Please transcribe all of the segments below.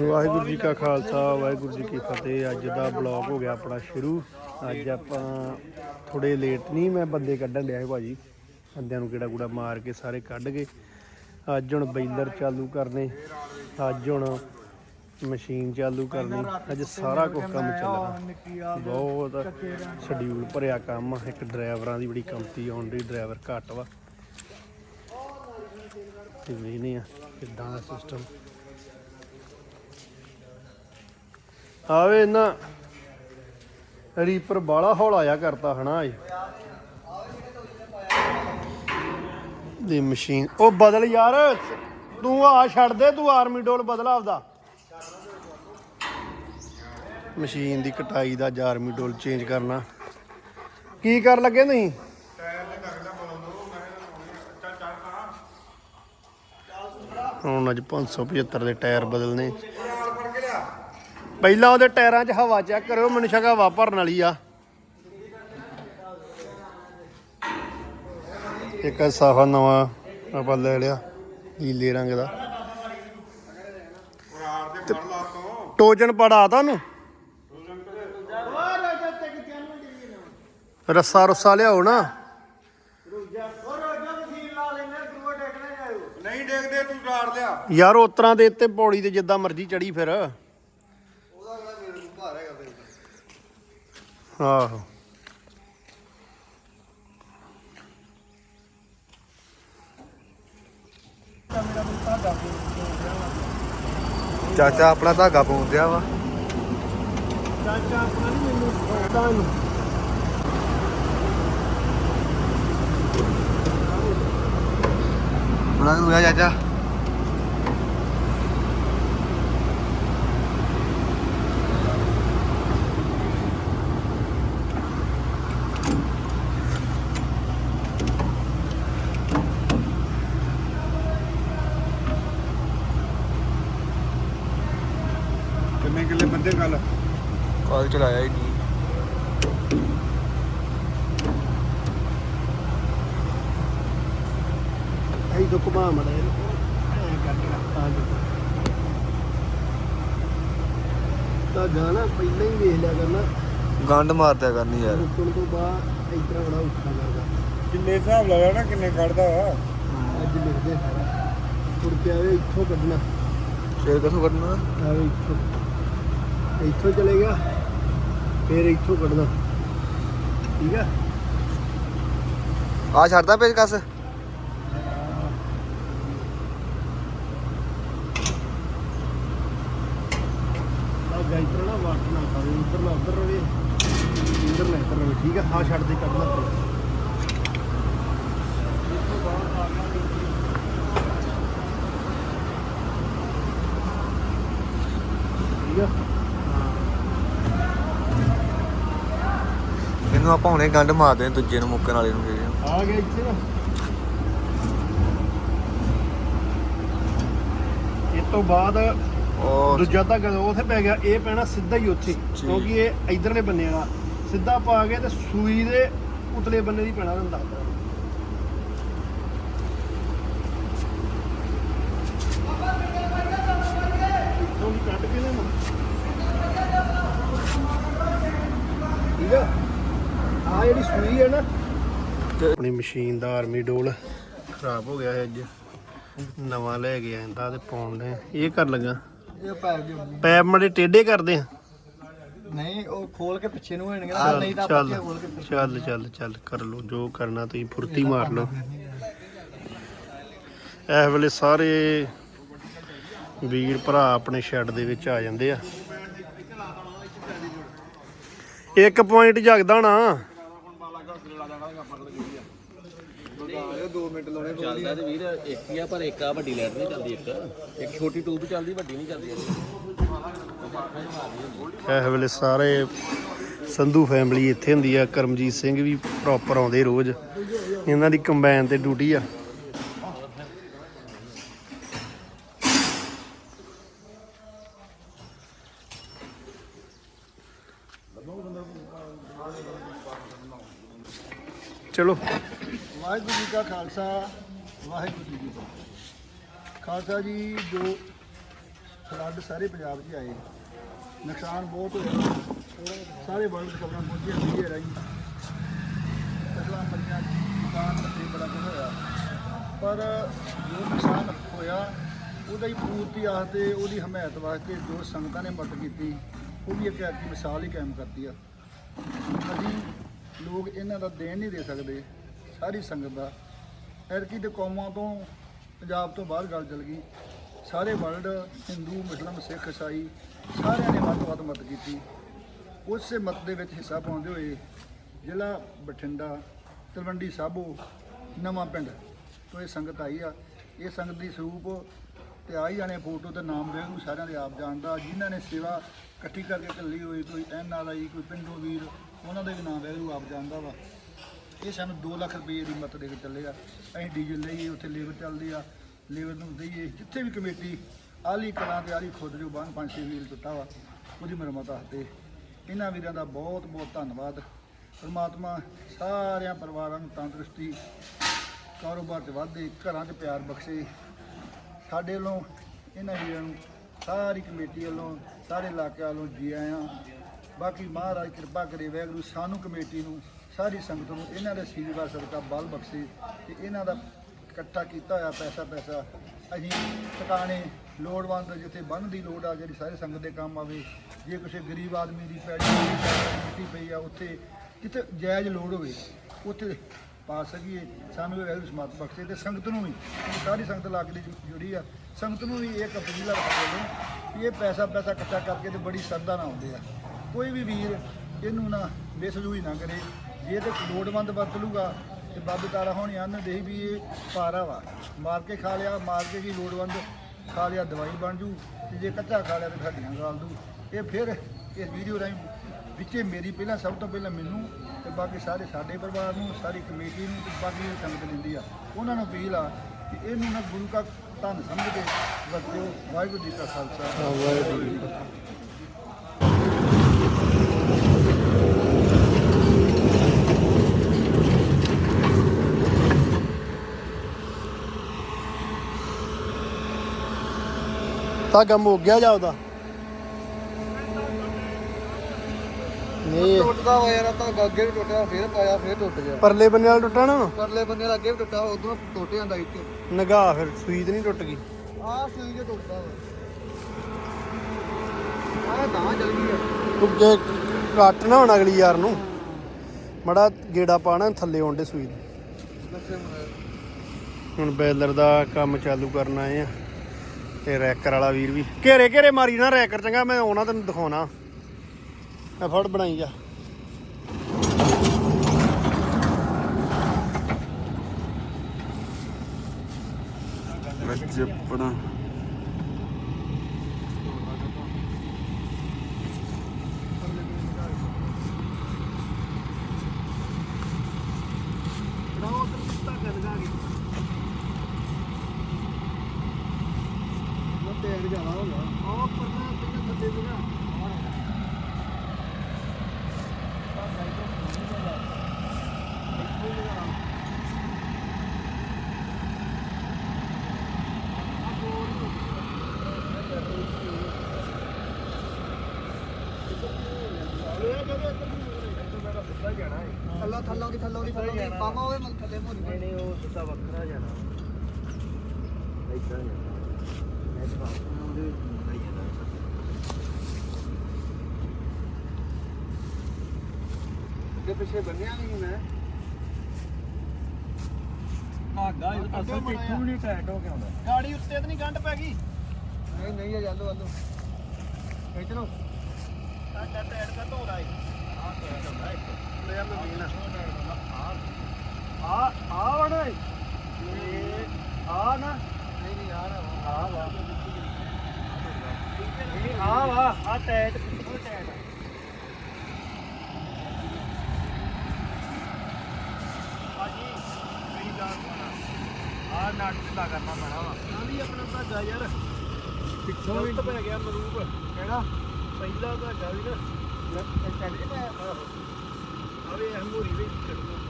ਵਾਹਿਗੁਰੂ ਜੀ ਕਾ ਖਾਲਸਾ, ਵਾਹਿਗੁਰੂ ਜੀ ਕੀ ਫਤਿਹ। ਅੱਜ ਦਾ ਬਲੌਗ ਹੋ ਗਿਆ ਆਪਣਾ ਸ਼ੁਰੂ। ਅੱਜ ਆਪਾਂ ਥੋੜੇ ਲੇਟ ਨਹੀਂ ਮੈਂ ਬੰਦੇ ਕੱਢਣ ਲਿਆ ਸੀ ਭਾਜੀ। ਬੰਦਿਆਂ ਨੂੰ ਕਿਹੜਾ ਕੂੜਾ ਮਾਰ ਕੇ ਸਾਰੇ ਕੱਢ ਗਏ। ਅੱਜ ਹੁਣ ਬੈਲਰ ਚਾਲੂ ਕਰਨੇ। ਅੱਜ ਹੁਣ ਮਸ਼ੀਨ ਚਾਲੂ ਕਰਨੀ। ਅੱਜ ਸਾਰਾ ਕੁਝ ਕੰਮ ਚੱਲਣਾ ਬਹੁਤ ਸ਼ਡਿਊਲ ਭਰਿਆ ਕੰਮ। ਇੱਕ ਡਰਾਈਵਰਾਂ ਦੀ ਬੜੀ ਕਮਤੀ ਆਉਣ ਦੀ ਡਰਾਈਵਰ ਘੱਟ ਵਾ। ਤੇ ਵੇਖਦੇ ਆ? ਕਿੱਦਾਂ ਦਾ ਸਿਸਟਮ ਆਵੇ ਨਾ ਰੀਪਰ ਬਾਲਾ ਹੌਲਾ ਜਾ ਕਰਤਾ ਹਨਾ ਇਹ। ਦੀ ਮਸ਼ੀਨ। ਉਹ ਬਦਲ ਯਾਰ, ਤੂੰ ਆ ਛੱਡ ਦੇ, ਤੂੰ ਆਰਮੀ ਡੋਲ ਬਦਲ ਆਪਦਾ। ਮਸ਼ੀਨ ਦੀ ਕਟਾਈ ਦਾ ਜਾਂ ਆਰਮੀ ਡੋਲ ਚੇਂਜ ਕਰਨਾ। ਕੀ ਕਰ ਲੱਗੇ ਨਹੀਂ ਹੁਣ ਅੱਜ 575 ਦੇ ਟਾਇਰ ਬਦਲਨੇ। ਪਹਿਲਾਂ ਉਹਦੇ ਟਾਇਰਾਂ 'ਚ ਹਵਾ ਚੈੱਕ ਕਰਿਓ ਮੈਨੂੰ ਸ਼ੱਕ ਹਵਾ ਭਰਨ ਵਾਲੀ ਆ। ਇੱਕ ਸਾਫਾ ਨਵਾਂ ਆਪਾਂ ਲੈ ਲਿਆ ਨੀਲੇ ਰੰਗ ਦਾ। ਟੋਜਨ ਪੜਾ ਤੁਹਾਨੂੰ? ਰੱਸਾ ਰੁੱਸਾ ਲਿਆਓ ਨਾ। ਨਹੀਂ ਦੇਖਦੇ ਤੂੰ ਜਾੜ ਲਿਆ। ਯਾਰ ਉਸ ਤਰ੍ਹਾਂ ਦੇ ਉੱਤੇ ਪੌੜੀ ਤੇ ਜਿੱਦਾਂ ਮਰਜ਼ੀ ਚੜੀ ਫਿਰ ਉਹਦਾ ਕਿਹੜਾ ਮੇਰੇ ਨੂੰ ਭਾਰ ਹੈਗਾ ਫਿਰ ਆਹੋ ਚਾਚਾ ਆਪਣਾ ਧਾਗਾ ਪਾਉਂਦਿਆ ਵਾ ਚਾਚਾ ਆਪਣਾ ਨਹੀਂ ਮੈਨੂੰ ਸੋਚਦਾ ਇਹਨੂੰ ਬਣਾ ਨੂੰ ਆ ਚਾਚਾ ਕਿੰਨੇ ਕਿੱਲੇ ਬੰਦੇ ਗੱਲ ਕਾਲ ਚਲਾਇਆ ਹੀ ਨਹੀਂ। ਐਂ ਤੋਂ ਘੁਮਾ ਮੜਾ ਐ ਕਰਕੇ ਆ ਜਾ ਤਾਂ। ਗਾਣਾ ਪਹਿਲਾਂ ਹੀ ਵੇਖ ਲਿਆ ਕਰਨਾ। ਗੰਡ ਮਾਰਦਿਆ ਕਰਨੀ ਯਾਰ। ਰੁਕਣ ਤੋਂ ਬਾਅਦ ਇਸ ਤਰ੍ਹਾਂ ਬੜਾ ਉੱਠਾ ਕਰਦਾ ਕਿੰਨੇ ਹਿਸਾਬ ਲਾਇਆ ਨਾ ਕਿੰਨੇ ਕੱਢਦਾ ਵਾ। ਅੱਜ ਲਿਖਦੇ ਸਾਰਾ। ਤੁਰ ਕੇ ਆਵੇ ਇੱਥੋਂ ਕੱਢਣਾ। ਸ਼ੇਰ ਕਿਥੋਂ ਕੱਢਣਾ? ਆਵੇ ਇੱਥੋਂ। ਇੱਥੋਂ ਚਲੇ ਗਿਆ। ਫਿਰ ਇੱਥੋਂ ਕੱਢਣਾ ਠੀਕ ਆ? ਆ ਛੱਡਦਾ ਪੇਜ ਕਸ? ਆ ਗਾਇਤਰ ਨਾ ਵਾਟ ਨਾ ਖਾਵੇ ਉੱਧਰ ਨਾ ਉੱਧਰ ਰਵੇ ਇੱਧਰ ਨਾ ਇੱਧਰ ਰਵੇ ਠੀਕ ਆ? ਆ ਛੱਡ ਦੇ ਕੱਢਣਾ ਪਏ ਠੀਕ ਆ ਇਹਨੂੰ ਆਪਾਂ ਹੁਣੇ ਗੰਡ ਮਾਰਦੇ ਹਾਂ ਦੂਜੇ ਨੂੰ ਮੁੱਕਣ ਵਾਲੇ ਨੂੰ ਜਿਹੜੇ। ਆ ਗਿਆ ਇੱਥੇ ਨਾ। ਇਹ ਤੋਂ ਬਾਅਦ ਉਹ ਦੂਜਾ ਧਾਗਾ ਉੱਥੇ ਪੈ ਗਿਆ ਇਹ ਪੈਣਾ ਸਿੱਧਾ ਹੀ ਉੱਥੇ ਕਿਉਂਕਿ ਇਹ ਇਧਰਲੇ ਬੰਨੇ ਵਾਲਾ। ਸਿੱਧਾ ਪਾ ਕੇ ਤੇ ਸੂਈ ਦੇ ਉਤਲੇ ਬੰਨੇ ਦੀ ਪੈਣਾ ਹੁੰਦਾ ਇੱਥੋਂ ਦੀ ਕੱਢ ਕੇ ਠੀਕ ਆ? ਆ ਜਿਹੜੀ ਸੂਈ ਹੈ ਨਾ ਆਪਣੀ ਮਸ਼ੀਨ ਦਾ ਆਰਮੀ ਡੋਲ ਖਰਾਬ ਹੋ ਗਿਆ ਹੈ ਅੱਜ। ਨਵਾਂ ਲੈ ਕੇ ਆਂਦਾ ਤੇ ਪਾਉਣ ਦੇ। ਇਹ ਕਰ ਲੱਗਾ। ਇਹ ਪੈਰ ਦੀ ਪੈਪ ਮੜੇ ਟੇਢੇ ਕਰਦੇ ਆ। ਨਹੀਂ ਉਹ ਖੋਲ ਕੇ ਪਿੱਛੇ ਨੂੰ ਹੋਣਗੇ ਚੱਲ ਚੱਲ ਚੱਲ ਚੱਲ ਚੱਲ ਕਰ ਲੋ ਜੋ ਕਰਨਾ ਤੁਸੀਂ ਫੁਰਤੀ ਮਾਰ ਲਓ। ਇਸ ਵੇਲੇ ਸਾਰੇ ਵੀਰ ਭਰਾ ਆਪਣੇ ਸ਼ੈੱਡ ਦੇ ਵਿੱਚ ਆ ਜਾਂਦੇ ਆ। ਇੱਕ ਪੁਆਇੰਟ ਜਗਦਾ ਨਾ 2 ਮਿੰਟ ਲਾਉਣੇ ਚੱਲਦਾ ਤੇ ਵੀਰ ਇੱਕ ਹੀ ਆ ਪਰ ਇੱਕ ਆ ਵੱਡੀ ਲਾਈਟ ਨਹੀਂ ਚੱਲਦੀ ਇੱਕ। ਇੱਕ ਛੋਟੀ ਟੂਬ ਚੱਲਦੀ ਵੱਡੀ ਨਹੀਂ ਚੱਲਦੀ ਇਸ ਵੇਲੇ ਸਾਰੇ ਸੰਧੂ ਫੈਮਿਲੀ ਇੱਥੇ ਹੁੰਦੀ ਆ ਕਰਮਜੀਤ ਸਿੰਘ ਵੀ ਪ੍ਰੋਪਰ ਆਉਂਦੇ ਰੋਜ਼। ਇਹਨਾਂ ਦੀ ਕੰਬਾਈਨ ਤੇ ਡਿਊਟੀ ਆ। ਚਲੋ। ਕਾ ਖਾਲਸਾ, ਵਾਹਿਗੁਰੂ ਜੀ ਕੀ ਫਤਿਹ। ਖਾਲਸਾ ਜੀ, ਜੋ ਫਲੱਡ ਸਾਰੇ ਪੰਜਾਬ 'ਚ ਆਏ, ਨੁਕਸਾਨ ਬਹੁਤ ਹੋਇਆ। ਸਾਰੇ ਵਰਲਡ ਖਬਰਾਂ ਪਹੁੰਚੀਆਂ ਮੀਡੀਆ ਰਾਹੀਂ। ਫਸਲਾਂ ਮਰੀਆਂ ਮਕਾਨ ਤੇ ਬੜਾ ਕੁਝ ਹੋਇਆ। ਪਰ ਜੋ ਨੁਕਸਾਨ ਹੋਇਆ, ਉਹਦਾ ਹੀ ਪੂਰਤੀ ਆਸਤੇ ਉਹਦੀ ਹਮਾਇਤ ਵਾਸਤੇ ਜੋ ਸੰਗਤਾਂ ਨੇ ਮਦਦ ਕੀਤੀ, ਉਹ ਵੀ ਇੱਕ ਐਸੀ ਮਿਸਾਲ ਹੀ ਕਾਇਮ ਕਰਦੀ ਆ। ਅਸੀਂ ਲੋਕ ਇਹਨਾਂ ਦਾ ਦੇਣ ਨਹੀਂ ਦੇ ਸਕਦੇ, ਸਾਰੀ ਸੰਗਤ ਦਾ ਐਰਕੀ ਦੇ ਕੌਮਾਂ ਤੋਂ ਪੰਜਾਬ ਤੋਂ ਬਾਹਰ ਗੱਲ ਚੱਲ ਗਈ। ਸਾਰੇ ਵਰਲਡ ਹਿੰਦੂ ਮੁਸਲਮ ਸਿੱਖ ਈਸਾਈ ਸਾਰਿਆਂ ਨੇ ਵੱਧ ਤੋਂ ਵੱਧ ਮਦਦ ਕੀਤੀ। ਉਸੇ ਮਤ ਦੇ ਵਿੱਚ ਹਿੱਸਾ ਪਾਉਂਦੇ ਹੋਏ ਜ਼ਿਲ੍ਹਾ ਬਠਿੰਡਾ, ਤਲਵੰਡੀ ਸਾਬੋ, ਨਵਾਂ ਪਿੰਡ ਤੋਂ ਇਹ ਸੰਗਤ ਆਈ ਆ। ਇਹ ਸੰਗਤ ਦੀ ਸਰੂਪ ਤੇ ਆਈ ਜਾਣੇ ਫੋਟੋ ਤੇ ਨਾਮ ਵੇਖੂ ਸਾਰਿਆਂ ਦੇ ਆਪ ਜਾਣਦਾ। ਜਿਨ੍ਹਾਂ ਨੇ ਸੇਵਾ ਇਕੱਠੀ ਕਰਕੇ ਕੱਲੀ ਹੋਈ, ਕੋਈ ਐਨ ਆਈ, ਕੋਈ ਪਿੰਡੋ ਵੀਰ, ਉਹਨਾਂ ਦੇ ਵੀ ਨਾਮ ਵੇਖੂ ਆਪ ਜਾਣਦਾ ਵਾ। ਇਹ ਸਾਨੂੰ 2 ਲੱਖ ਰੁਪਏ ਦੀ ਮਤ ਦੇ ਕੇ ਚੱਲੇਗਾ। ਅਸੀਂ ਡੀਜ਼ਲ ਲਈਏ, ਉੱਥੇ ਲੇਬਰ ਚੱਲਦੀ ਆ। ਲੇਬਰ ਨੂੰ ਦਈਏ, ਜਿੱਥੇ ਵੀ ਕਮੇਟੀ ਆਲੀ ਕਲਾਂ ਤੇ ਆਲੀ ਖੁਦ ਜੋ ਬਾਹਨ ਪੰਜ ਛੇ ਵੀਲ ਟੁੱਟਾ ਵਾ, ਉਹਦੀ ਮੁਰੰਮਤ ਵਾਸਤੇ। ਇਹਨਾਂ ਵੀਰਾਂ ਦਾ ਬਹੁਤ ਬਹੁਤ ਧੰਨਵਾਦ। ਪਰਮਾਤਮਾ ਸਾਰਿਆਂ ਪਰਿਵਾਰਾਂ ਨੂੰ ਤੰਦਰੁਸਤੀ, ਕਾਰੋਬਾਰ 'ਚ ਵਾਧੇ, ਘਰਾਂ 'ਚ ਪਿਆਰ ਬਖਸ਼ੇ। ਸਾਡੇ ਵੱਲੋਂ ਇਹਨਾਂ ਵੀਰਾਂ ਨੂੰ ਸਾਰੀ ਕਮੇਟੀ ਵੱਲੋਂ, ਸਾਰੇ ਇਲਾਕੇ ਵੱਲੋਂ ਜੀ ਆਇਆਂ। ਬਾਕੀ ਮਹਾਰਾਜ ਕਿਰਪਾ ਕਰੇ, ਵਾਹਿਗੁਰੂ ਸਾਨੂੰ ਕਮੇਟੀ ਨੂੰ ਸਾਰੀ ਸੰਗਤ ਨੂੰ ਇਹਨਾਂ ਦੇ ਆਸ਼ੀਰਵਾਦ ਸਦਕਾ ਬਲ ਬਖਸ਼ੇ ਤੇ ਇਹਨਾਂ ਦਾ ਇਕੱਠਾ ਕੀਤਾ ਹੋਇਆ ਪੈਸਾ ਪੈਸਾ। ਅਸੀਂ ਟਿਕਾਣੇ ਲੋੜਵੰਦ ਜਿੱਥੇ ਬੰਨ ਦੀ ਲੋੜ ਆ, ਜਿਹੜੀ ਸਾਰੇ ਸੰਗਤ ਦੇ ਕੰਮ ਆਵੇ, ਜੇ ਕਿਸੇ ਗਰੀਬ ਆਦਮੀ ਦੀ ਪੈੜੀ ਮਿੱਟੀ ਪਈ ਆ, ਉੱਥੇ ਜਿੱਥੇ ਜਾਇਜ਼ ਲੋੜ ਹੋਵੇ, ਉੱਥੇ ਪਾ ਸਕੀਏ। ਸਾਨੂੰ ਇਹ ਵੈਲਿਊ ਸਮਰਥ ਬਖਸ਼ੇ ਤੇ ਸੰਗਤ ਨੂੰ ਵੀ, ਸਾਰੀ ਸੰਗਤ ਲਾਗਲੀ ਜੁੜੀ ਆ। ਸੰਗਤ ਨੂੰ ਵੀ ਇਹ ਅਪੀਲ ਰੱਖਦੇ ਨੇ ਇਹ ਪੈਸਾ ਪੈਸਾ ਇਕੱਠਾ ਕਰਕੇ ਤੇ ਬੜੀ ਸ਼ਰਧਾ ਨਾਲ ਆਉਂਦੇ ਆ। ਕੋਈ ਵੀ ਵੀਰ ਇਹਨੂੰ ਨਾ ਬੇਸਜੂਈ ਨਾ ਕਰੇ। ਜੇ ਤੇ ਲੋੜਵੰਦ ਵਰਤ ਲੂਗਾ ਤੇ ਬਾਬੇ ਤਾਰਾ ਹੋਣੀ ਆਨ ਦੇ ਵੀ ਇਹ ਪਾਰਾ ਵਾ। ਮਾਰ ਕੇ ਖਾ ਲਿਆ, ਮਾਰ ਕੇ ਕੀ ਲੋੜਵੰਦ ਖਾ ਲਿਆ, ਦਵਾਈ ਬਣ ਜੂ ਤੇ ਜੇ ਕੱਚਾ ਖਾ ਲਿਆ ਤੇ ਹੱਡੀਆਂ ਗਾਲ ਦੂ। ਇਹ ਫਿਰ ਇਸ ਵੀਡੀਓ ਰਾਹੀਂ ਵਿੱਚੇ ਮੇਰੀ ਪਹਿਲਾਂ ਸਭ ਤੋਂ ਪਹਿਲਾਂ ਮੈਨੂੰ ਤੇ ਬਾਕੀ ਸਾਰੇ ਸਾਡੇ ਪਰਿਵਾਰ ਨੂੰ, ਸਾਰੀ ਕਮੇਟੀ ਨੂੰ ਤੇ ਬਾਕੀ ਇਹ ਸੰਗਤ ਦਿੰਦੀ ਆ। ਉਹਨਾਂ ਨੂੰ ਅਪੀਲ ਆ ਕਿ ਇਹਨੂੰ ਨਾ ਗੁਰੂ ਕਾ ਧੰਨ ਸਮਝ ਕੇ ਵਰਤਿਓ। ਵਾਹਿਗੁਰੂ ਜੀ ਕਾ ਖਾਲਸਾ। ਵਾਹਿਗੁਰੂ ਜੀ ਕੀ ਫਤਿਹ। ਤਾਂ ਕੰਮ ਹੋ ਗਿਆ ਜਾ ਉਹਦਾ? ਨਹੀਂ। ਟੁੱਟਦਾ ਵਾ ਯਾਰ ਤਾਂ ਅੱਗੇ ਵੀ ਟੁੱਟਿਆ ਫੇਰ ਪਾਇਆ ਫੇਰ ਟੁੱਟ ਗਿਆ। ਪਰਲੇ ਬੰਨੇ ਵਾਲਾ ਟੁੱਟਾ ਨਾ? ਪਰਲੇ ਬੰਦੇ ਦਾ ਅੱਗੇ ਵੀ ਟੁੱਟਾ ਉਦੋਂ ਟੁੱਟ ਜਾਂਦਾ ਇੱਥੇ। ਨਗਾ ਫਿਰ ਸੂਈ ਤੇ ਨਹੀਂ ਟੁੱਟ ਗਈ? ਆਹ ਸੂਈ ਜੇ ਟੁੱਟਦਾ ਵਾ। ਆਹ ਤਾਂ ਚੱਲ ਗਈ ਤੂੰ ਜੇ ਕੱਟ ਨਾ ਹੁਣ ਅਗਲੀ ਯਾਰ ਨੂੰ। ਮੜਾ ਗੇੜਾ ਪਾਣਾ ਥੱਲੇ ਆਉਂਦੇ ਸੂਈ ਦੇ ਹੁਣ ਬੈਲਰ ਦਾ ਕੰਮ ਚਾਲੂ ਕਰਨ ਆਏ ਆ। ਤੇ ਰੈਕਰ ਵਾਲਾ ਵੀਰ ਵੀ। ਘੇਰੇ ਘੇਰੇ ਮਾਰੀ ਨਾ ਰੈਕਰ ਚੰਗਾ, ਮੈਂ ਆਉਣਾ ਤੈਨੂੰ ਦਿਖਾਉਣਾ। ਮੈਂ ਫੜ ਬਣਾਈ ਜਾ ਵਿੱਚ ਆਪਣਾ ਮੈਂ ਤੇੜ ਜਾਣਾ ਹੋ ਗਿਆ ਉਹ ਪਰਨਾ ਪਿੱਛੇ ਥੱਲੇ ਸੀਗਾ ਥੱਲਾ ਥੱਲਾ ਦੀ ਥੱਲਾ ਦੀ ਥੱਲਾ ਦੀ ਪਾਮਾ ਹੋਵੇ ਮਲ ਥੱਲੇ ਮੋਰੀ ਨਹੀਂ ਨਹੀਂ ਉਹ ਸਿੱਧਾ ਵੱਖਰਾ ਜਾਣਾ ਇਦਾਂ ਅੱਗੇ ਪਿੱਛੇ ਬੰਨਿਆ ਨਹੀਂ ਮੈਂ। ਧਾਗਾ ਅਸਲ ਪਿੱਛੂ ਨਹੀਂ ਟਾਈਟ ਹੋ ਕੇ ਆਉਂਦਾ। ਗਾੜੀ ਉੱਤੇ ਤੇ ਨਹੀਂ ਗੰਢ ਪੈ ਗਈ। ਨਹੀਂ ਨਹੀਂ ਇਹ ਚੱਲੋ ਚੱਲੋ। ਇਧਰੋਂ ਸਾਡਾ ਟਾਇਰ ਕਾ ਧੋਦਾ ਏ। ਆ ਟਾਇਰ ਹੁੰਦਾ ਇੱਕ। ਲੈ ਮੈਂ ਮੇਨ ਆ ਆ ਵੜਾ ਇਹ ਆ ਨਾ ਨਹੀਂ ਨਹੀਂ ਯਾਰ ਆ ਵਾ ਨਹੀਂ ਆ ਵਾ ਆ ਟਾਇਰ ਪਿੱਛੋਂ ਟਾਇਰ ਭਾਜੀ ਮੇਰੀ ਗੱਲ ਸੁਣਾ ਆ ਨਟ ਢਿੱਲਾ ਕਰਨਾ ਪੈਣਾ ਵਾ ਆ ਵੀ ਆਪਣਾ ਧਾਗਾ ਯਾਰ ਪਿੱਛੋਂ ਵੀ ਪੈ ਗਿਆ ਮਰੂਪ ਕਿਹੜਾ ਪਹਿਲਾ ਧਾਗਾ ਵੀ ਨਾ ਛੱਡ ਦੇ ਮੈਂ ਅਰੇ ਇਹ ਮੋਰੀ ਵਿੱਚ ਕੱਢਣਾ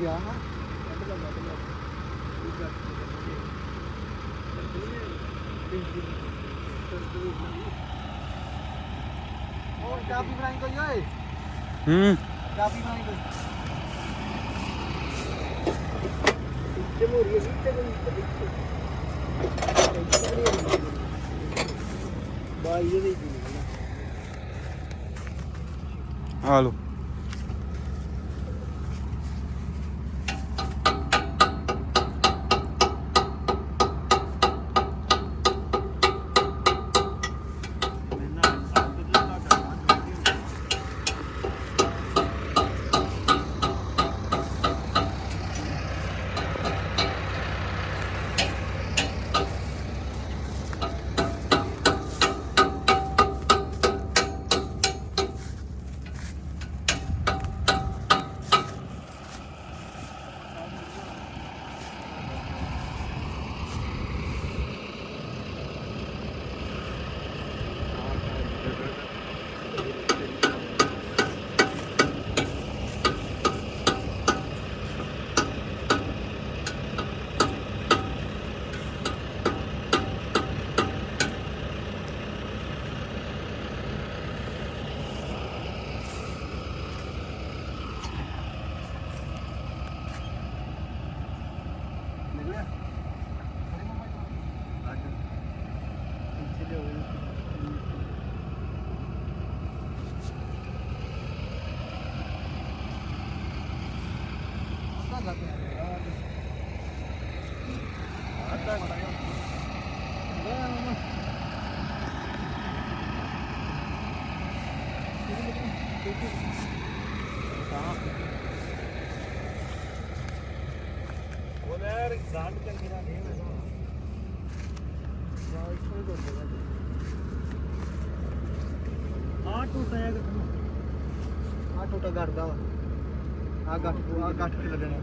ਗਿਆ ਹਾਂ। ਹੋਰ ਚਾਬੀ ਬਣਾਈ ਕੋਈ ਓਏ? ਹੂੰ। ਚਾਬੀ ਬਣਾਈ ਕੋਈ? ਹੈ ਇੱਥੇ ਕੋਈ ਬਾਈ ਵਿੱਚ ਨਿਕਲਣਾ ਆ ਲੋ ਨਿਕਲਿਆ ਇੱਥੇ ਲਿਆਓ ਤਾਂ ਲੱਗ ਗਿਆ ਅੱਧਾ ਘੰਟਾ ਉਹ ਯਾਰ ਗਾਂਡ ਚੰਗੀ ਨਾ ਨਹੀਂ ਮੈਂ ਯਾਰ ਇੱਥੇ ਤੋਂ ਆ ਟੁੱਟਾ ਹੈ ਕਿ ਆ ਟੋਟਾ ਕਰਦਾ ਵਾ ਆ ਗੱਠ ਆ ਗੱਠ ਤੇ ਲੱਗਣਾ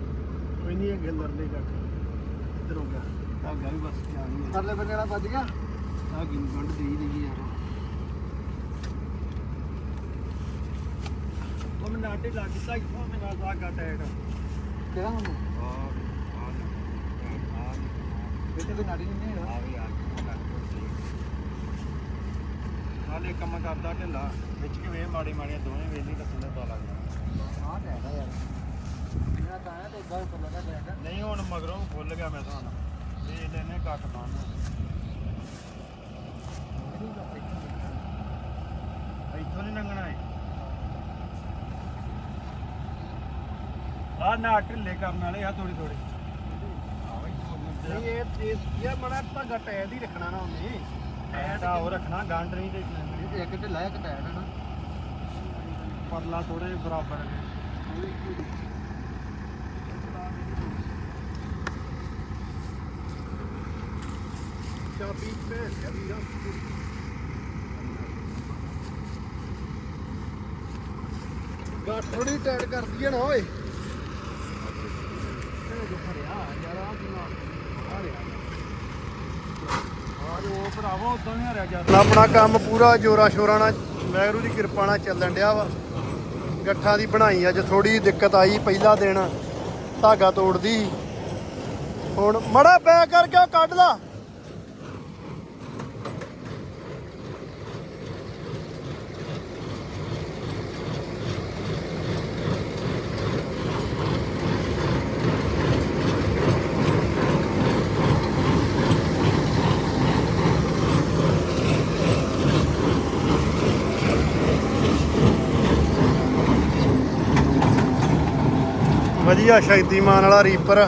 ਕੋਈ ਨਹੀਂ ਅੱਗੇ ਲਰਲੇ ਕੱਟ ਇੱਧਰ ਹੋ ਗਿਆ ਗਿਆ ਵੀ ਬਸ ਆ ਗਈ ਪਰਲੇ ਬੰਨੇ ਵਾਲਾ ਵੱਜ ਗਿਆ? ਆ ਕੀ ਗੰਢ ਦੇ ਹੀ ਰਹੀ ਯਾਰ। ਉਹ ਮੈਂ ਨਾਟੇ ਲਾ ਦਿੱਤਾ ਇੱਥੋਂ ਮੈਂ ਨਾਲ ਆ ਕੱਟ ਐਡ ਕਿਹੜਾ ਹੁਣ? ਇੱਥੇ ਕੋਈ ਨਾੜੀ ਨਹੀਂ ਹੈਗਾ। ਨਾਲੇ ਕੰਮ ਕਰਦਾ ਢਿੱਲਾ ਵਿੱਚ ਕਿਵੇਂ ਮਾੜੀ ਮਾੜੀਆਂ ਦੋਵੇਂ ਵੇਲੀ ਦੱਸਣ ਦਾ ਪਤਾ ਲੱਗਦਾ ਆਹ ਟੈਗਾ ਯਾਰ। ਮੇਰਾ ਤਾਂ ਆਇਆ ਤੇ ਇਦਾਂ ਲੱਗਾ ਟੈਗਾ ਨਹੀਂ ਹੁਣ ਮਗਰੋਂ ਖੁੱਲ ਗਿਆ ਮੈਂ ਤੁਹਾਨੂੰ ਇਹ ਲੈਨੇ ਕੱਟ ਬੰਨ ਇੱਥੋਂ ਨਹੀਂ ਲੰਘਣਾ ਆ ਨਾ ਢਿੱਲੇ ਕਰਨ ਵਾਲੇ ਆ ਥੋੜੀ ਥੋੜੀ ਨਹੀਂ ਇਹ ਇਹ ਇਹ ਮੜਾ ਧਾਗਾ ਟੈਦ ਹੀ ਰੱਖਣਾ ਨਾ ਉਹਨੇ। ਟੈਦ ਉਹ ਰੱਖਣਾ ਗੰਢ ਨਹੀਂ ਦੇਖਣਾ ਇੱਕ ਢਿੱਲਾ ਇੱਕ ਟੈਗ ਹੈ ਨਾ। ਪਰਲਾ ਥੋੜੇ ਬਰਾਬਰ ਚਾਬੀ ਤੇ ਵੀਰਾ ਗੱਠ ਥੋੜੀ ਟਾਈਟ ਕਰ ਦਈਏ ਨਾ, ਓਏ। ਆਪਣਾ ਕੰਮ ਪੂਰਾ ਜੋਰਾ ਸ਼ੋਰਾ ਨਾਲ ਵੈਗਰੂ ਦੀ ਕਿਰਪਾ ਨਾਲ ਚੱਲਣ ਡਿਆ ਵਾ। ਗੱਠਾਂ ਦੀ ਬਣਾਈ ਅੱਜ ਥੋੜੀ ਦਿੱਕਤ ਆਈ, ਪਹਿਲਾ ਦਿਨ ਧਾਗਾ ਤੋੜਦੀ ਹੁਣ ਮੜਾ ਬੈ ਕਰਕੇ ਉਹ ਕੱਢ ਲਾ। ਵਧੀਆ ਸ਼ਕਤੀਮਾਨ ਵਾਲਾ ਰੀਪਰ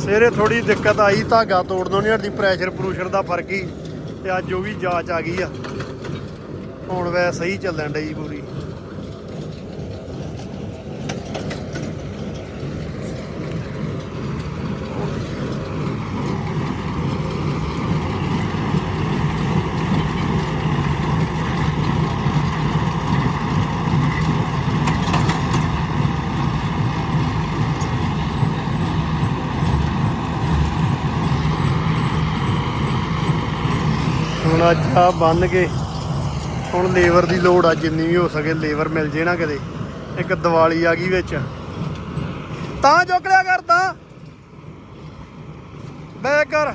ਸਵੇਰੇ ਥੋੜੀ ਦਿੱਕਤ ਆਈ, ਧਾਗਾ ਤੋੜਨੋਂ ਨਹੀਂ ਹਟਦੀ ਪ੍ਰੈਸ਼ਰ ਪ੍ਰੂਸ਼ਰ ਦਾ ਫ਼ਰਕ ਹੀ, ਤੇ ਅੱਜ ਉਹ ਵੀ ਜਾਂਚ ਆ ਗਈ ਆ। ਹੁਣ ਵੈ ਸਹੀ ਚੱਲਣ ਡਈ ਪੂਰੀ ਹੁਣ ਅੱਜ ਆ ਬੰਨ ਕੇ ਹੁਣ ਲੇਬਰ ਦੀ ਲੋੜ ਆ, ਜਿੰਨੀ ਵੀ ਹੋ ਸਕੇ ਲੇਬਰ ਮਿਲ ਜੇ ਨਾ ਕਿਤੇ ਇੱਕ ਦੀਵਾਲੀ ਆ ਗਈ ਵਿੱਚ। ਤਾਂ ਚੁੱਕ ਲਿਆ ਕਰ ਬੈ ਕਰ।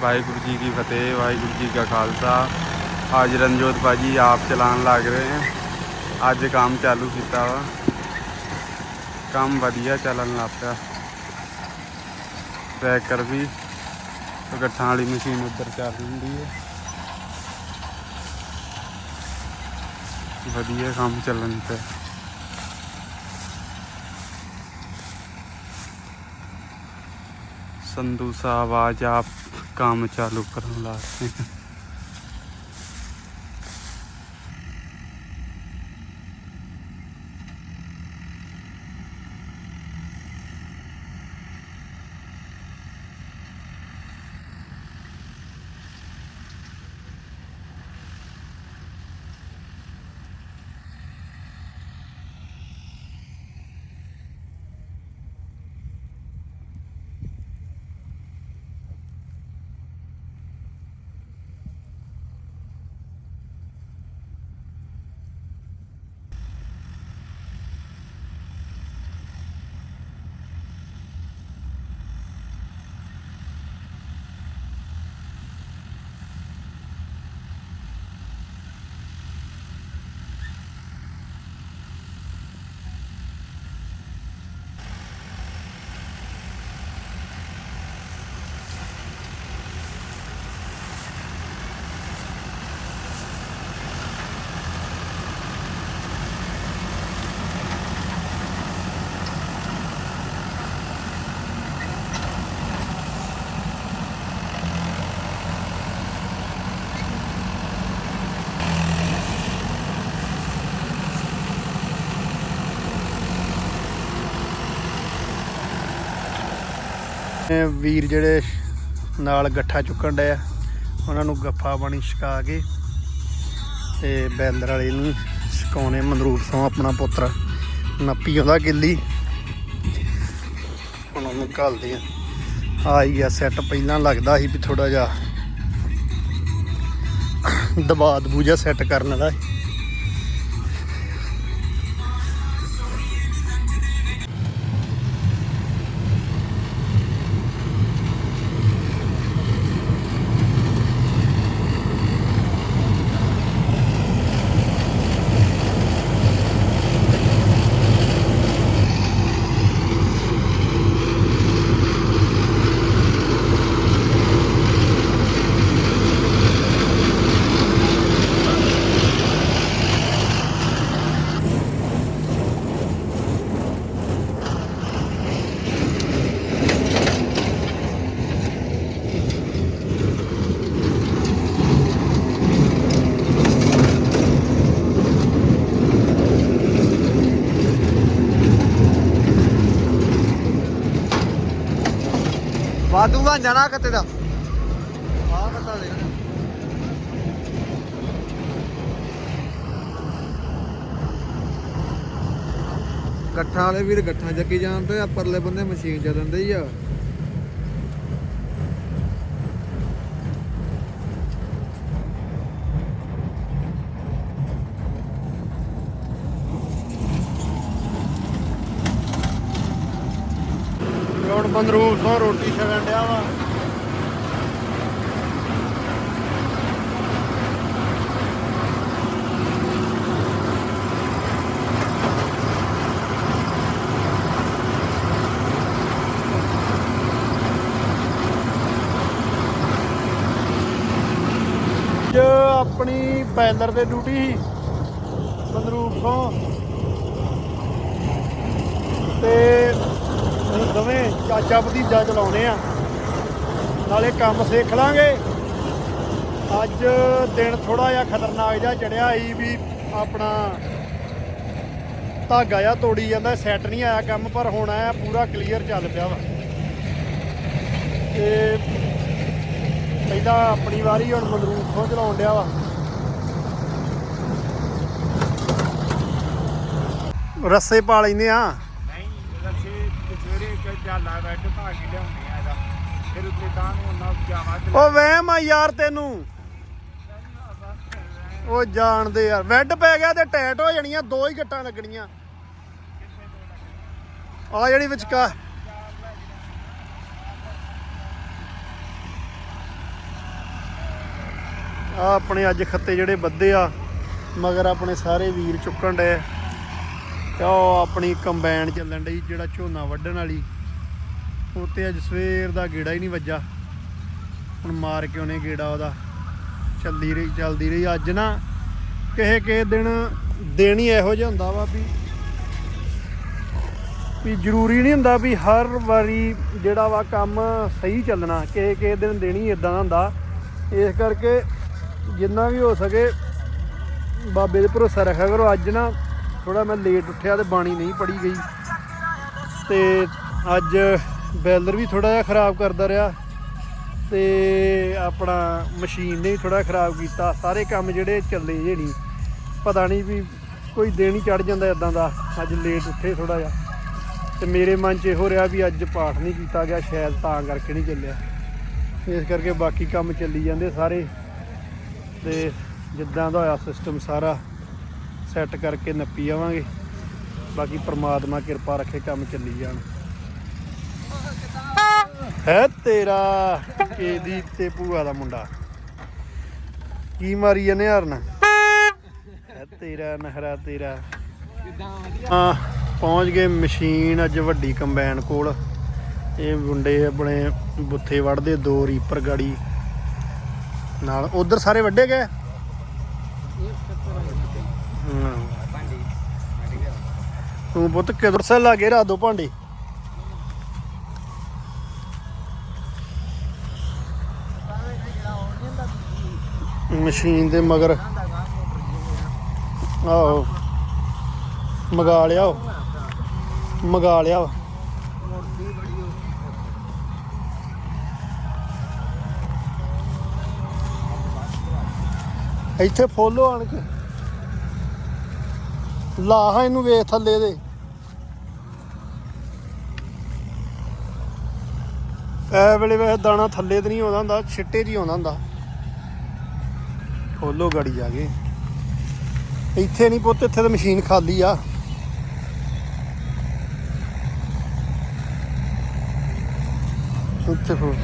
ਵਾਹਿਗੁਰੂ ਜੀ ਕੀ ਫਤਿਹ, ਵਾਹਿਗੁਰੂ ਜੀ ਕਾ ਖਾਲਸਾ। ਅੱਜ ਰਣਜੋਤ ਭਾਜੀ ਆਪ ਚਲਾਣ ਲੱਗ ਰਹੇ ਆ। ਅੱਜ ਕੰਮ ਚਾਲੂ ਕੀਤਾ ਵਾ। ਕੰਮ ਵਧੀਆ ਚੱਲਣ ਲੱਗ ਪਿਆ। ਟਰੈਕਰ ਵੀ ਗੱਠਾਂ ਵਾਲੀ ਮਸ਼ੀਨ ਉੱਧਰ ਚੱਲ ਹੁੰਦੀ ਹੈ ਵਧੀਆ ਕੰਮ ਚੱਲਣ ਤੇ ਸੰਧੂ ਸਾਹਿਬ ਆਜ ਆਪ ਕੰਮ ਚਾਲੂ ਕਰਨ ਲੱਗ ਪਏ। ਵੀਰ ਜਿਹੜੇ ਨਾਲ ਗੱਠਾ ਚੁੱਕਣ ਡਏ ਆ, ਉਹਨਾਂ ਨੂੰ ਗੱਫਾ ਪਾਣੀ ਛਕਾ ਕੇ ਤੇ ਬੈਲਰ ਵਾਲੇ ਨੂੰ ਛਕਾਉਣੇ ਮਨਰੂਪ ਤੋਂ ਆਪਣਾ ਪੁੱਤਰ। ਨੱਪੀ ਉਹਦਾ ਗਿੱਲੀ। ਹੁਣ ਉਹਨੂੰ ਘਾਲਦੇ ਆ। ਆ ਹੀ ਗਿਆ ਸੈੱਟ ਪਹਿਲਾਂ ਲੱਗਦਾ ਸੀ ਵੀ ਥੋੜਾ ਜਿਹਾ ਦਬਾ ਦਬੂ ਸੈੱਟ ਕਰਨ ਦਾ। ਵਾਧੂ ਬਣ ਜਾਣਾ ਕਿਤੇ ਦਾ। ਆਹ ਪਤਾ ਗੱਠਾਂ ਵਾਲੇ ਵੀਰ ਗੱਠਾਂ ਚੱਕੀ ਜਾਂਦੇ ਆ, ਪਰਲੇ ਬੰਦੇ ਮਸ਼ੀਨ ਚੱਲਣ ਹੀ ਆ। ਹੁਣ ਤੋਂ ਰੋਟੀ ਛਕਣ ਡਿਆ ਵਾ। ਆਪਣੀ ਬੈਲਰ ਤੇ ਡਿਊਟੀ ਸੀ ਬੰਦਰੂਪ ਸਿੰਘ ਤੇ ਅਸੀਂ ਦੋਵੇਂ ਚਾਚਾ ਭਤੀਜਾ ਚਲਾਉਣੇ ਆ। ਨਾਲੇ ਕੰਮ ਸਿੱਖ ਲਾਂਗੇ। ਅੱਜ ਦਿਨ ਥੋੜਾ ਜਿਹਾ ਖਤਰਨਾਕ ਜਿਹਾ ਚੜਿਆ ਸੀ ਵੀ ਆਪਣਾ ਧਾਗਾ ਜਿਹਾ ਤੋੜੀ ਜਾਂਦਾ ਸੈੱਟ ਨਹੀਂ ਆਇਆ ਕੰਮ, ਪਰ ਹੁਣ ਆਇਆ ਪੂਰਾ ਕਲੀਅਰ ਚੱਲ ਪਿਆ ਵਾ। ਤੇ ਪਹਿਲਾਂ ਆਪਣੀ ਵਾਰੀ ਹੁਣ ਮਨਰੂਪ ਤੋਂ ਚਲਾਉਣ ਡਿਆ ਵਾ। ਰੱਸੇ ਪਾ ਲੈਂਦੇ ਆ। ਸਵੇਰੇ ਚ ਚਾਲਾ ਬੈਠ ਲਿਆਉਂਦੇ ਆ ਇਹਦਾ। ਫਿਰ ਉੱਤੇ ਤਾਂ ਨੂੰ ਉਹਨਾਂ ਜਾਵਾ ਤੇ ਉਹ ਵਹਿਮ ਆ ਯਾਰ ਤੈਨੂੰ। ਉਹ ਜਾਣਦੇ ਯਾਰ। ਵੈਡ ਪੈ ਗਿਆ ਤੇ ਟੈਟ ਹੋ ਜਾਣੀਆਂ, ਦੋ ਹੀ ਗੱਟਾਂ ਲੱਗਣੀਆਂ। ਆ ਜਿਹੜੀ ਵਿਚਕਾ ਆ ਆਪਣੇ ਅੱਜ ਖੱਤੇ ਜਿਹੜੇ ਬੱਦੇ ਆ, ਮਗਰ ਆਪਣੇ ਸਾਰੇ ਵੀਰ ਚੁੱਕਣ ਡਏ ਤੇ ਉਹ ਆਪਣੀ ਕੰਬਾਈਨ ਚੱਲਣ ਡਈ ਜਿਹੜਾ ਝੋਨਾ ਵੱਢਣ ਵਾਲੀ। ਉਹ ਤੇ ਅੱਜ ਸਵੇਰ ਦਾ ਗੇੜਾ ਹੀ ਨਹੀਂ ਵੱਜਾ। ਹੁਣ ਮਾਰ ਕੇ ਉਹਨੇ ਗੇੜਾ ਉਹਦਾ। ਚੱਲਦੀ ਰਹੀ ਚੱਲਦੀ ਰਹੀ। ਅੱਜ ਨਾ ਕਿਸੇ ਕਿਸੇ ਦਿਨ ਦਿਨ ਹੀ ਇਹੋ ਜਿਹਾ ਹੁੰਦਾ ਵਾ ਵੀ ਵੀ ਜ਼ਰੂਰੀ ਨਹੀਂ ਹੁੰਦਾ ਵੀ ਹਰ ਵਾਰੀ ਜਿਹੜਾ ਵਾ ਕੰਮ ਸਹੀ ਚੱਲਣਾ। ਕਿਸੇ ਕਿਸੇ ਦਿਨ ਦੇਣੀ ਹੀ ਇਦਾਂ ਦਾ ਹੁੰਦਾ। ਇਸ ਕਰਕੇ ਜਿੰਨਾ ਵੀ ਹੋ ਸਕੇ ਬਾਬੇ ਦੇ ਭਰੋਸਾ ਰੱਖਿਆ ਕਰੋ। ਅੱਜ ਨਾ ਥੋੜਾ ਮੈਂ ਲੇਟ ਉੱਠਿਆ ਤੇ ਬਾਣੀ ਨਹੀਂ ਪੜੀ ਗਈ। ਤੇ ਅੱਜ ਬੈਲਰ ਵੀ ਥੋੜਾ ਜਿਹਾ ਖਰਾਬ ਕਰਦਾ ਰਿਹਾ ਤੇ ਆਪਣਾ ਮਸ਼ੀਨ ਨੇ ਵੀ ਥੋੜਾ ਖਰਾਬ ਕੀਤਾ। ਸਾਰੇ ਕੰਮ ਜਿਹੜੇ ਚੱਲੇ ਜੇ ਨਹੀਂ। ਪਤਾ ਨਹੀਂ ਵੀ ਕੋਈ ਦਿਨ ਹੀ ਚੜ ਜਾਂਦਾ ਇਦਾਂ ਦਾ। ਅੱਜ ਲੇਟ ਉੱਠੇ ਥੋੜਾ ਜਿਹਾ। ਤੇ ਮੇਰੇ ਮਨ 'ਚ ਇਹੋ ਰਿਹਾ ਵੀ ਅੱਜ ਪਾਠ ਨਹੀਂ ਕੀਤਾ ਗਿਆ, ਸ਼ਾਇਦ ਤਾਂ ਕਰਕੇ ਨਹੀਂ ਚੱਲਿਆ। ਇਸ ਕਰਕੇ ਬਾਕੀ ਕੰਮ ਚੱਲੀ ਜਾਂਦੇ ਸਾਰੇ। ਤੇ ਜਿੱਦਾਂ ਦਾ ਹੋਇਆ ਸਿਸਟਮ ਸਾਰਾ ਸੈੱਟ ਕਰਕੇ ਨੱਪੀ ਜਾਵਾਂਗੇ ਬਾਕੀ ਪ੍ਰਮਾਤਮਾ ਕਿਰਪਾ ਰੱਖੇ ਕੰਮ ਚੱਲੀ ਜਾਣ। ਹੈ ਤੇਰਾ। ਇਹਦੀ ਤੇ ਭੂਆ ਦਾ ਮੁੰਡਾ। ਕੀ ਮਾਰੀ ਜਾਂਦੇ ਹਰਨ? ਹੈ ਤੇਰਾ, ਨਹਰਾ ਤੇਰਾ। ਹਾਂ, ਪਹੁੰਚ ਗਏ ਮਸ਼ੀਨ ਅੱਜ ਵੱਡੀ ਕੰਬਾਈਨ ਕੋਲ। ਇਹ ਮੁੰਡੇ ਆਪਣੇ ਬੁੱਥੇ ਵੜਦੇ ਦੋ ਰੀਪਰ ਗਾੜੀ। ਨਾਲ ਉਧਰ ਸਾਰੇ ਵੱਡੇ ਗਏ? ਤੂੰ ਪੁੱਤ ਕਿਧਰ ਸੇ ਲਾਗੇ ਰਾ ਦੋ ਭਾਂਡੇ? ਮਸ਼ੀਨ ਦੇ ਮਗਰ। ਆਹੋ। ਮਗਾ ਲਿਆ ਮਗਾ ਲਿਆ ਇੱਥੇ ਫੋਲੋ ਆਣ ਕੇ। ਲਾ ਇਹਨੂੰ ਵੇਖ ਥੱਲੇ ਦੇ। ਐ ਵੇਲੇ ਵੇ ਦਾਣਾ ਥੱਲੇ ਤੇ ਨਹੀਂ ਆਉਂਦਾ ਹੁੰਦਾ, ਛਿੱਟੇ 'ਚ ਹੀ ਆਉਂਦਾ ਹੁੰਦਾ। ਖੋਲੋ ਗਾੜੀ ਜਾ ਕੇ। ਇੱਥੇ ਨਹੀਂ ਪੁੱਤ, ਇੱਥੇ ਤਾਂ ਮਸ਼ੀਨ ਖਾਲੀ ਆ। ਉੱਥੇ ਖੋ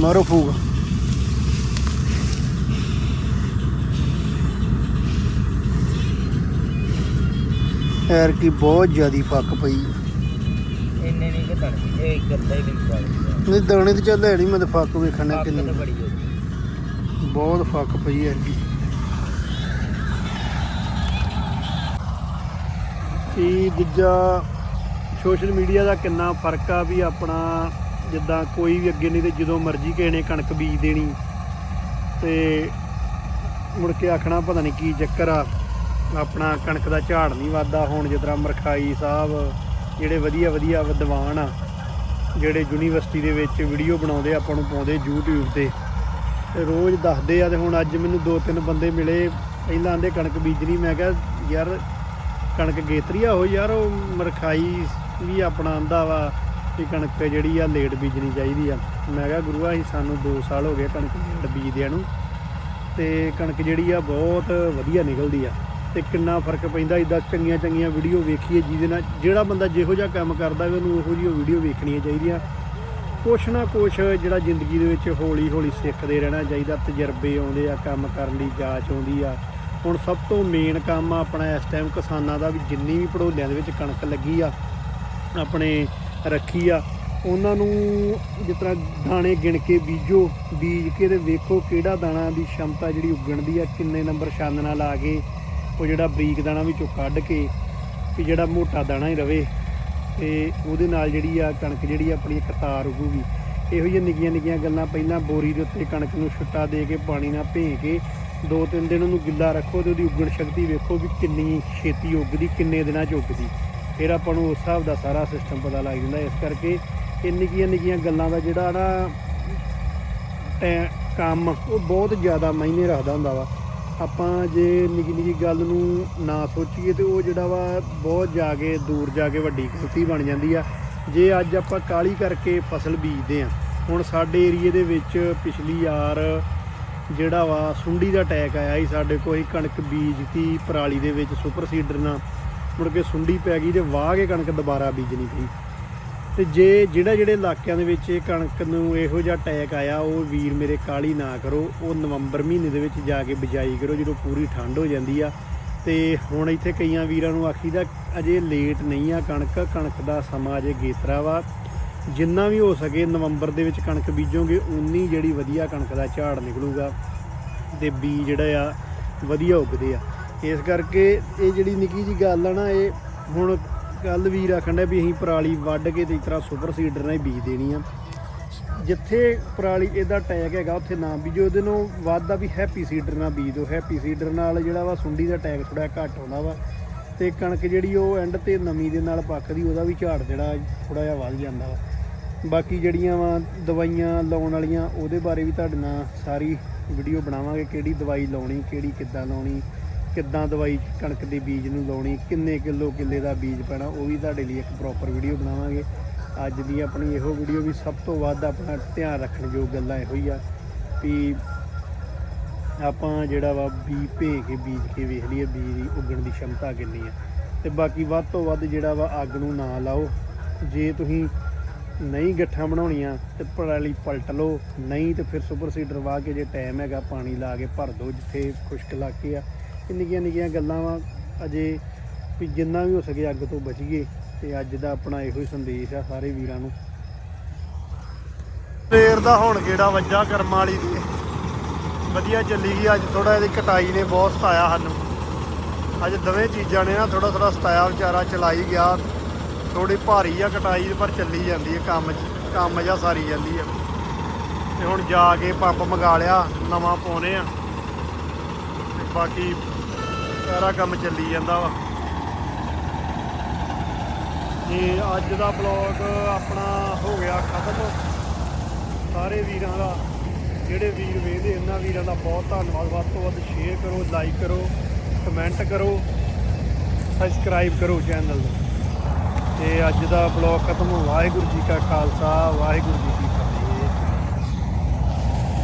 ਮਾਰੋ ਫੂਕ। ਐਰ ਕੀ ਬਹੁਤ ਜ਼ਿਆਦੀ ਫੱਕ ਪਈ। ਇੰਨੇ ਨਹੀਂ ਘਟਣ ਇਹ ਇੱਕ ਅੱਧਾ ਹੀ ਨਹੀਂ ਪਾਉਂਦਾ ਨਹੀਂ ਦਾਣੇ ਤੇ ਚੱਲ ਹੈ ਨਹੀਂ ਮੈਂ ਤਾਂ ਫੱਕ ਵੇਖਣਾ ਕਿੰਨੀ। ਹੋ ਬਹੁਤ ਫੱਕ ਪਈ ਐ ਕੀ ਇਹ ਦੂਜਾ ਸੋਸ਼ਲ ਮੀਡੀਆ ਦਾ ਕਿੰਨਾ ਫ਼ਰਕ ਆ ਵੀ ਆਪਣਾ ਜਿੱਦਾਂ ਕੋਈ ਵੀ ਅੱਗੇ ਨਹੀਂ ਤੇ ਜਦੋਂ ਮਰਜ਼ੀ ਕਿਸੇ ਨੇ ਕਣਕ ਬੀਜ ਦੇਣੀ ਤੇ ਮੁੜ ਕੇ ਆਖਣਾ ਪਤਾ ਨਹੀਂ ਕੀ ਚੱਕਰ ਆ। ਆਪਣਾ ਕਣਕ ਦਾ ਝਾੜ ਨਹੀਂ ਵੱਧਦਾ ਹੁਣ, ਜਿਸ ਤਰ੍ਹਾਂ ਮਰਖਾਈ ਸਾਹਿਬ ਜਿਹੜੇ ਵਧੀਆ ਵਧੀਆ ਵਿਦਵਾਨ ਆ, ਜਿਹੜੇ ਯੂਨੀਵਰਸਿਟੀ ਦੇ ਵਿੱਚ ਵੀਡੀਓ ਬਣਾਉਂਦੇ ਆਪਾਂ ਨੂੰ ਪਾਉਂਦੇ YouTube ਤੇ। ਤੇ ਰੋਜ਼ ਦੱਸਦੇ ਆ ਤੇ ਹੁਣ ਅੱਜ ਮੈਨੂੰ ਦੋ ਤਿੰਨ ਬੰਦੇ ਮਿਲੇ, ਪਹਿਲਾਂ ਆਂਦੇ ਕਣਕ ਬੀਜਣੀ, ਮੈਂ ਕਿਹਾ ਯਾਰ ਕਣਕ ਗੇਤਰੀਆ ਹੋ ਯਾਰ, ਉਹ ਮਰਖਾਈ ਵੀ ਆਪਣਾ ਆਂਦਾ ਵਾ ਕਿ ਕਣਕ ਜਿਹੜੀ ਆ ਲੇਟ ਬੀਜਣੀ ਚਾਹੀਦੀ ਆ। ਮੈਂ ਕਿਹਾ ਗੁਰੂਆ, ਅਸੀਂ ਸਾਨੂੰ 2 ਸਾਲ ਹੋ ਗਏ ਕਣਕ ਲੇਟ ਬੀਜਦਿਆਂ ਨੂੰ, ਤੇ ਕਣਕ ਜਿਹੜੀ ਆ ਬਹੁਤ ਵਧੀਆ ਨਿਕਲਦੀ ਆ। ਤੇ ਕਿੰਨਾ ਫ਼ਰਕ ਪੈਂਦਾ ਇਦਾਂ ਚੰਗੀਆਂ ਚੰਗੀਆਂ ਵੀਡੀਓ ਵੇਖੀਏ ਜਿਹਦੇ ਨਾਲ ਜਿਹੜਾ ਬੰਦਾ ਜਿਹੋ ਜਿਹਾ ਕੰਮ ਕਰਦਾ ਵੇ, ਉਹਨੂੰ ਉਹੋ ਜਿਹੀ ਵੀਡੀਓ ਵੇਖਣੀਆਂ ਚਾਹੀਦੀਆਂ। ਕੁਛ ਨਾ ਕੁਛ ਜਿਹੜਾ ਜ਼ਿੰਦਗੀ ਦੇ ਵਿੱਚ ਹੌਲੀ ਹੌਲੀ ਸਿੱਖਦੇ ਰਹਿਣਾ ਚਾਹੀਦਾ, ਤਜਰਬੇ ਆਉਂਦੇ ਆ, ਕੰਮ ਕਰਨ ਦੀ ਜਾਂਚ ਆਉਂਦੀ ਆ। ਹੁਣ ਸਭ ਤੋਂ ਮੇਨ ਕੰਮ ਆ ਆਪਣਾ ਇਸ ਟਾਈਮ ਕਿਸਾਨਾਂ ਦਾ ਵੀ ਜਿੰਨੀ ਵੀ ਪੜੋਲਿਆਂ ਦੇ ਵਿੱਚ ਕਣਕ ਲੱਗੀ ਆ, ਆਪਣੇ ਰੱਖੀ ਆ, ਉਹਨਾਂ ਨੂੰ ਜਿਸ ਤਰ੍ਹਾਂ ਦਾਣੇ ਗਿਣ ਕੇ ਬੀਜੋ, ਬੀਜ ਕੇ ਤੇ ਵੇਖੋ ਕਿਹੜਾ ਦਾਣਾ ਦੀ ਸ਼ਮਤਾ ਜਿਹੜੀ ਉੱਗਣ ਦੀ ਆ, ਕਿੰਨੇ ਨੰਬਰ ਛਾਨਣਾ ਲਾ ਕੇ ਉਹ ਜਿਹੜਾ ਬਰੀਕ ਦਾਣਾ ਵਿੱਚੋਂ ਕੱਢ ਕੇ ਵੀ ਜਿਹੜਾ ਮੋਟਾ ਦਾਣਾ ਹੀ ਰਵੇ ਤੇ ਉਹਦੇ ਨਾਲ ਜਿਹੜੀ ਆ ਕਣਕ ਜਿਹੜੀ ਆ ਆਪਣੀ ਇੱਕ ਤਾਰ ਇਹੋ ਜਿਹੀਆਂ ਨਿੱਕੀਆਂ ਨਿੱਕੀਆਂ ਗੱਲਾਂ ਪਹਿਲਾਂ ਬੋਰੀ ਦੇ ਉੱਤੇ ਕਣਕ ਨੂੰ ਛਿੱਟਾ ਦੇ ਕੇ ਪਾਣੀ ਨਾਲ ਭੇ ਕੇ ਦੋ ਤਿੰਨ ਦਿਨ ਉਹਨੂੰ ਗਿੱਲਾ ਰੱਖੋ ਤੇ ਉਹਦੀ ਉੱਗਣ ਸ਼ਕਤੀ ਵੇਖੋ ਵੀ ਕਿੰਨੀ ਛੇਤੀ ਉੱਗਦੀ, ਕਿੰਨੇ ਦਿਨਾਂ 'ਚ ਉੱਗਦੀ। ਫਿਰ ਆਪਾਂ ਨੂੰ ਉਸ ਹਿਸਾਬ ਦਾ ਸਾਰਾ ਸਿਸਟਮ ਪਤਾ ਲੱਗ ਜਾਂਦਾ। ਇਸ ਕਰਕੇ ਇਹ ਨਿੱਕੀਆਂ ਨਿੱਕੀਆਂ ਗੱਲਾਂ ਦਾ ਜਿਹੜਾ ਨਾ ਟੈ- ਕੰਮ ਉਹ ਬਹੁਤ ਜ਼ਿਆਦਾ ਮਾਇਨੇ ਰੱਖਦਾ ਹੁੰਦਾ ਵਾ। ਆਪਾਂ ਜੇ ਨਿੱਕੀ ਨਿੱਕੀ ਗੱਲ ਨੂੰ ਨਾ ਸੋਚੀਏ ਤੇ ਉਹ ਜਿਹੜਾ ਵਾ ਬਹੁਤ ਜਾ ਕੇ ਦੂਰ ਜਾ ਕੇ ਵੱਡੀ ਗਲਤੀ ਬਣ ਜਾਂਦੀ ਆ। ਜੇ ਅੱਜ ਆਪਾਂ ਕਾਲੀ ਕਰਕੇ ਫਸਲ ਬੀਜਦੇ ਆ, ਹੁਣ ਸਾਡੇ ਏਰੀਏ ਦੇ ਵਿੱਚ ਪਿਛਲੀ ਯਾਰ ਜਿਹੜਾ ਵਾ ਸੁੰਡੀ ਦਾ ਅਟੈਕ ਆਇਆ ਸੀ ਸਾਡੇ ਕੋਲ ਹੀ ਕਣਕ ਬੀਜਤੀ ਪਰਾਲੀ ਦੇ ਵਿੱਚ ਸੁਪਰ ਸੀਡਰ ਨਾਲ। ਮੁੜ ਕੇ ਸੁੰਡੀ ਪੈ ਗਈ ਤੇ ਵਾਹ ਕੇ ਕਣਕ ਦੁਬਾਰਾ ਬੀਜਣੀ ਪਈ। ਤੇ ਜੇ ਜਿਹੜਾ ਜਿਹੜੇ ਇਲਾਕਿਆਂ ਦੇ ਵਿੱਚ ਇਹ ਕਣਕ ਨੂੰ ਇਹੋ ਜਿਹਾ ਅਟੈਕ ਆਇਆ, ਉਹ ਵੀਰ ਮੇਰੇ ਕਾਲੀ ਨਾ ਕਰੋ, ਉਹ ਨਵੰਬਰ ਮਹੀਨੇ ਦੇ ਵਿੱਚ ਜਾ ਕੇ ਬਿਜਾਈ ਕਰੋ, ਜਦੋਂ ਪੂਰੀ ਠੰਡ ਹੋ ਜਾਂਦੀ ਆ। ਤੇ ਹੁਣ ਇੱਥੇ ਕਈਆਂ ਵੀਰਾਂ ਨੂੰ ਆਖੀਦਾ, ਅਜੇ ਲੇਟ ਨਹੀਂ ਆ ਕਣਕ ਕਣਕ ਦਾ ਸਮਾਂ ਅਜੇ ਗੇਤਰਾ ਵਾ। ਜਿੰਨਾ ਵੀ ਹੋ ਸਕੇ ਨਵੰਬਰ ਦੇ ਵਿੱਚ ਕਣਕ ਬੀਜੋਗੇ ਉਨੀ ਜਿਹੜੀ ਵਧੀਆ ਕਣਕ ਦਾ ਝਾੜ ਨਿਕਲੂਗਾ ਤੇ ਬੀ ਜਿਹੜਾ ਆ, ਵਧੀਆ ਉੱਗਦੇ ਆ। ਇਸ ਕਰਕੇ ਇਹ ਜਿਹੜੀ ਨਿੱਕੀ ਜੀ ਗੱਲ ਆ ਨਾ, ਇਹ ਹੁਣ ਕੱਲ ਵੀਰ ਆਖਣ ਡਿਆ ਵੀ ਅਸੀਂ ਪਰਾਲੀ ਵੱਢ ਕੇ ਤੇ ਇਸ ਤਰ੍ਹਾਂ ਸੁਪਰ ਸੀਡਰ ਨਾਲ ਹੀ ਬੀਜ ਦੇਣੀ ਆ। ਜਿੱਥੇ ਪਰਾਲੀ ਇਹਦਾ ਟੈਗ ਹੈਗਾ, ਉੱਥੇ ਨਾ ਬੀਜੋ ਉਹਦੇ ਨੂੰ ਵੱਧਦਾ ਵੀ ਹੈਪੀ ਸੀਡਰ ਨਾਲ ਬੀਜ। ਦਿਓ ਹੈਪੀ ਸੀਡਰ ਨਾਲ ਜਿਹੜਾ ਵਾ ਸੁੰਡੀ ਦਾ ਟੈਗ ਥੋੜਾ ਘੱਟ ਹੁੰਦਾ ਵਾ ਤੇ ਕਣਕ ਜਿਹੜੀ ਉਹ ਐਂਡ ਤੇ ਨਮੀ ਦੇ ਨਾਲ ਪੱਕਦੀ ਉਹਦਾ ਵੀ ਝਾੜ ਜਿਹੜਾ ਥੋੜਾ ਜਿਹਾ ਵੱਧ ਜਾਂਦਾ ਵਾ। ਬਾਕੀ ਜਿਹੜੀਆਂ ਵਾ ਦਵਾਈਆਂ ਲਾਉਣ ਵਾਲੀਆਂ, ਉਹਦੇ ਬਾਰੇ ਵੀ ਤੁਹਾਡੇ ਨਾਲ ਸਾਰੀ ਵੀਡੀਓ ਬਣਾਵਾਂਗੇ, ਕਿਹੜੀ ਦਵਾਈ ਲਾਉਣੀ, ਕਿਹੜੀ ਕਿੱਦਾਂ ਲਾਉਣੀ। ਕਿੱਦਾਂ ਦਵਾਈ ਕਣਕ ਦੇ ਬੀਜ ਨੂੰ ਲਾਉਣੀ, ਕਿੰਨੇ ਕਿਲੋ ਕਿੱਲੇ ਦਾ ਬੀਜ ਪੈਣਾ, ਉਹ ਵੀ ਤੁਹਾਡੇ ਲਈ ਇੱਕ ਪ੍ਰੋਪਰ ਵੀਡੀਓ ਬਣਾਵਾਂਗੇ। ਅੱਜ ਦੀ ਆਪਣੀ ਇਹੋ ਵੀਡੀਓ ਵੀ ਸਭ ਤੋਂ ਵੱਧ ਆਪਣਾ ਧਿਆਨ ਰੱਖਣਯੋਗ ਗੱਲਾਂ ਇਹੋ ਹੀ ਆ ਵੀ ਆਪਾਂ ਜਿਹੜਾ ਵਾ ਬੀ ਭੇ ਕੇ ਬੀਜ ਕੇ ਵੇਖ ਲਈਏ, ਬੀਜ ਦੀ ਉੱਗਣ ਦੀ ਸ਼ਮਤਾ ਕਿੰਨੀ ਆ। ਤੇ ਬਾਕੀ ਵੱਧ ਤੋਂ ਵੱਧ ਜਿਹੜਾ ਵਾ ਅੱਗ ਨੂੰ ਨਾ ਲਾਓ। ਜੇ ਤੁਸੀਂ ਨਹੀਂ ਗੱਠਾਂ ਬਣਾਉਣੀਆਂ ਤੇ ਪਰਾਲੀ ਪਲਟ ਲਓ, ਨਹੀਂ ਤੇ ਫਿਰ ਸੁਪਰ ਸੀਡਰ ਵਾਹ ਕੇ ਜੇ ਟਾਈਮ ਹੈਗਾ, ਪਾਣੀ ਲਾ ਕੇ ਭਰ ਦਿਓ ਜਿੱਥੇ ਖੁਸ਼ਕ ਇਲਾਕੇ ਆ। ਨਿੱਕੀਆਂ ਨਿੱਕੀਆਂ ਗੱਲਾਂ ਵਾ, ਅਜੇ ਵੀ ਜਿੰਨਾ ਵੀ ਹੋ ਸਕੇ ਅੱਗ ਤੋਂ ਬਚੀਏ, ਤੇ ਅੱਜ ਦਾ ਆਪਣਾ ਇਹੋ ਹੀ ਸੰਦੇਸ਼ ਆ ਸਾਰੇ ਵੀਰਾਂ ਨੂੰ। ਸਵੇਰ ਦਾ ਹੁਣ ਕਿਹੜਾ ਵੱਜਾ ਕਰਮਾਂ ਵਾਲੀ ਦੀ ਵਧੀਆ ਚੱਲੀ ਗਈ, ਅੱਜ ਥੋੜਾ ਇਹਦੀ ਕਟਾਈ ਨੇ ਬਹੁਤ ਸਤਾਇਆ ਸਾਨੂੰ। ਅੱਜ ਦਵੇਂ ਚੀਜ਼ਾਂ ਨੇ ਨਾ ਥੋੜਾ ਥੋੜਾ ਸਤਾਇਆ, ਵਿਚਾਰਾ ਚਲਾਈ ਗਿਆ। ਥੋੜੀ ਭਾਰੀ ਆ ਕਟਾਈ, ਪਰ ਚੱਲੀ ਜਾਂਦੀ ਹੈ ਕੰਮ 'ਚ, ਕੰਮ ਜਾਂ ਸਾਰੀ ਜਾਂਦੀ ਆ। ਤੇ ਹੁਣ ਜਾ ਕੇ ਪੰਪ ਮੰਗਾ ਲਿਆ, ਨਵਾਂ ਪਾਉਨੇ ਆ। ਤੇ ਬਾਕੀ ਸਾਰਾ ਕੰਮ ਚੱਲੀ ਜਾਂਦਾ ਵਾ। ਇਹ ਅੱਜ ਦਾ ਬਲੌਗ ਆਪਣਾ ਹੋ ਗਿਆ ਖਤਮ। ਸਾਰੇ ਵੀਰਾਂ ਦਾ, ਜਿਹੜੇ ਵੀਰ ਵੇਖਦੇ, ਇਹਨਾਂ ਵੀਰਾਂ ਦਾ ਬਹੁਤ ਧੰਨਵਾਦ। ਵੱਧ ਤੋਂ ਵੱਧ ਸ਼ੇਅਰ ਕਰੋ ਲਾਈਕ ਕਰੋ ਕਮੈਂਟ ਕਰੋ ਸਬਸਕ੍ਰਾਈਬ ਕਰੋ ਚੈਨਲ ਨੂੰ। ਤੇ ਅੱਜ ਦਾ ਬਲੌਗ ਖਤਮ। ਵਾਹਿਗੁਰੂ ਜੀ ਕਾ ਖਾਲਸਾ, ਵਾਹਿਗੁਰੂ ਜੀ